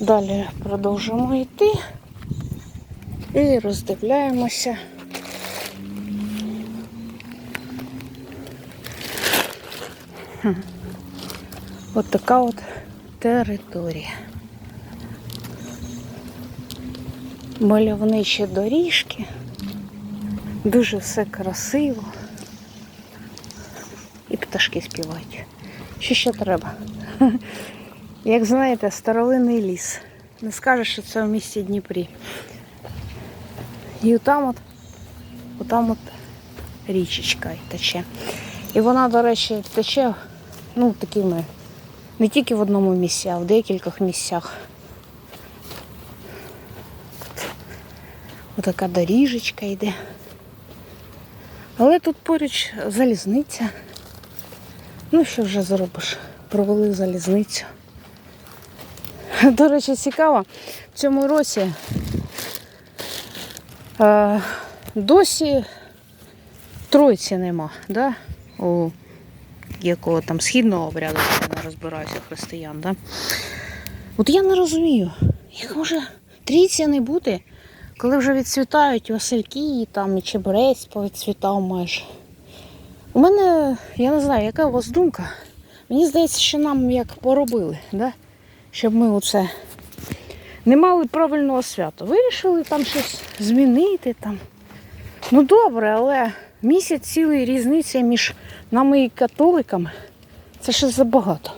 Далі продовжуємо йти і роздивляємося. От така от територія. Мальовничі доріжки. Дуже все красиво. І пташки співають. Що ще треба? Як знаєте, старовинний ліс. Не скажеш, що це в місті Дніпрі. І отам от, отам от річечка тече. І вона, до речі, тече ну, такими не тільки в одному місці, а в декількох місцях. Отака доріжечка йде. Але тут поруч залізниця. Ну, що вже зробиш? Провели залізницю. До речі, цікаво, в цьому році е, досі тройці нема, да? у якого там східного обряду, я не розбираюся християн. Да? От я не розумію, їх може трійця не бути, коли вже відцвітають Васильки, там і чебрець повідцвітав майже. У мене, я не знаю, яка у вас думка. Мені здається, що нам як поробили, да? Щоб ми оце не мали правильного свята. Вирішили там щось змінити. Там. Ну добре, але місяць цілий різниця між нами і католиками це ще забагато.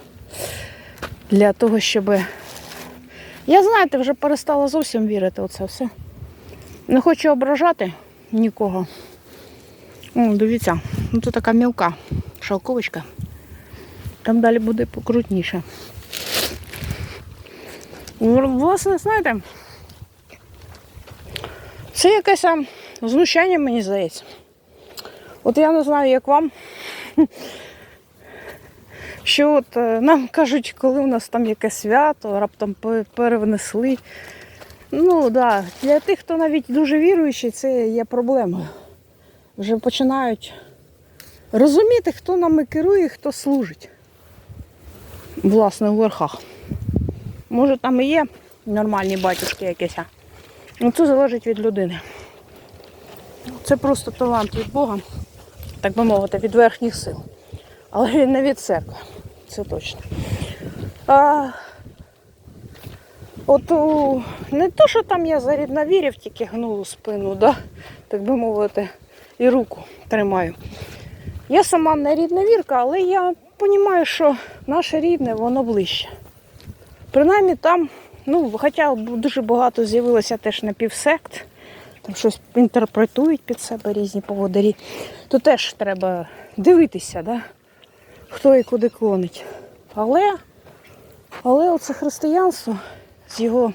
Для того, щоб. Я, знаєте, вже перестала зовсім вірити у це все. Не хочу ображати нікого. О, дивіться, ну це така мілка шалковочка. Там далі буде покрутніше. Власне, знаєте, це якесь а, знущання, мені здається. От я не знаю, як вам. Що от е, нам кажуть, коли у нас там якесь свято, раптом перевнесли. Ну да, для тих, хто навіть дуже віруючий, це є проблемою. Вже починають розуміти, хто нами керує, хто служить. Власне, у верхах. Може там і є нормальні батюшки якісь. Ну це залежить від людини. Це просто талант від Бога, так би мовити, від верхніх сил. Але він не від церкви. Це точно. А, от у, не то, що там я за рідновірів тільки гнулу спину, да? так би мовити, і руку тримаю. Я сама не рідновірка, але я розумію, що наше рідне, воно ближче. Принаймні там, ну, хоча дуже багато з'явилося теж напівсект, там щось інтерпретують під себе різні поводарі, то теж треба дивитися, да? хто і куди клонить. Але, але оце християнство з його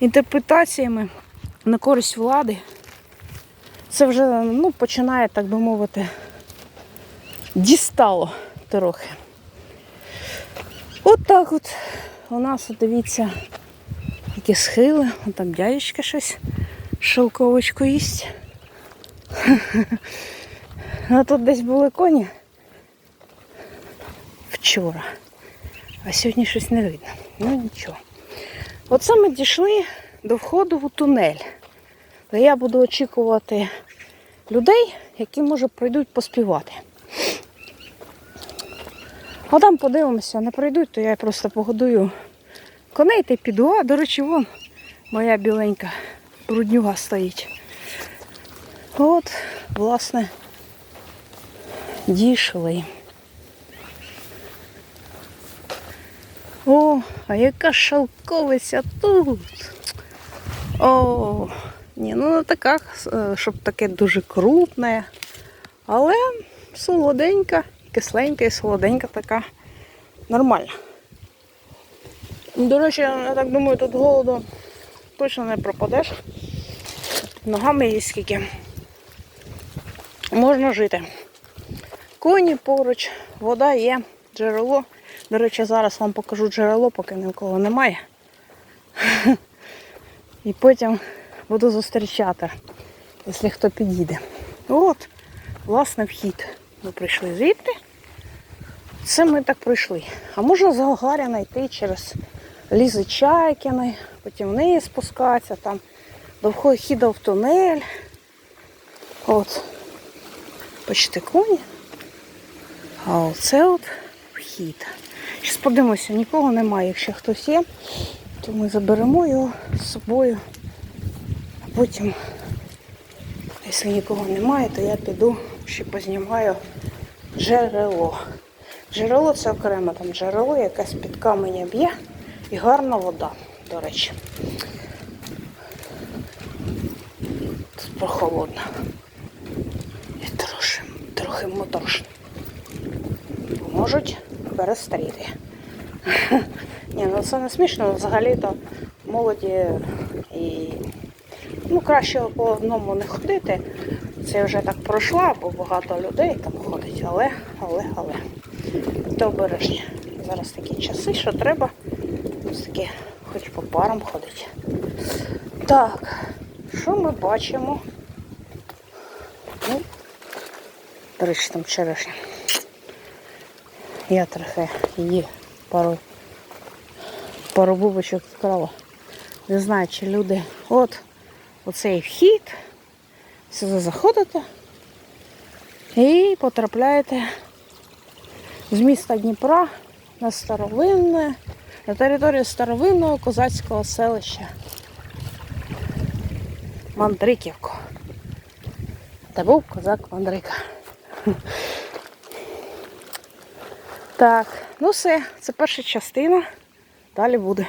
інтерпретаціями на користь влади, це вже ну, починає, так би мовити, дістало трохи. От так от у нас, дивіться, які схили, там дядечка щось шовковочку їсть. А тут десь були коні вчора, а сьогодні щось не видно. Ну нічого. Оце ми дійшли до входу в тунель. Де я буду очікувати людей, які, може, прийдуть поспівати. А там подивимося, не прийдуть, то я просто погодую коней та й піду. А, до речі, вон моя біленька бруднюга стоїть. От, власне, дійшли. О, а яка шалковиця тут. О, ні, ну не така, е, щоб таке дуже крупне, але солоденька, кисленька і солоденька така. Нормальна. До речі, я так думаю, тут голоду точно не пропадеш. Ногами є скільки. Можна жити. Коні поруч, вода є, джерело. До речі, зараз вам покажу джерело, поки нікого немає. І потім буду зустрічати, якщо хто підійде. От, власне, вхід. Ми прийшли звідти. Це ми так пройшли. А можна з Гагаріна йти через Лізи Чайкіни, потім вниз спускатися, там до входу в тунель. От. Почти коні. А оце от вхід. Зараз подивимося, нікого немає. Якщо хтось є, то ми заберемо його з собою. А потім, якщо нікого немає, то я піду ще познімаю джерело. Джерело це окремо там джерело, якесь під каменя б'є і гарна вода, до речі. Тут прохолодно. І трохи, трохи моторошно. Можуть перестріти. Ні, ну це не смішно, взагалі-то молоді і ну, краще по одному не ходити. Це вже так пройшла, бо багато людей там ходить, але, але, але. Будьте обережні. Зараз такі часи, що треба ось таки хоч по парам ходити. Так, що ми бачимо? Ну, до речі, там черешня. Я трохи її пару, пару бубочок вкрала. Не знаю, чи люди. От оцей вхід. Сюди заходите і потрапляєте з міста Дніпра на старовинне, на територію старовинного козацького селища Мандриківку. Та був козак Мандрика. Так, ну все, це перша частина. Далі буде.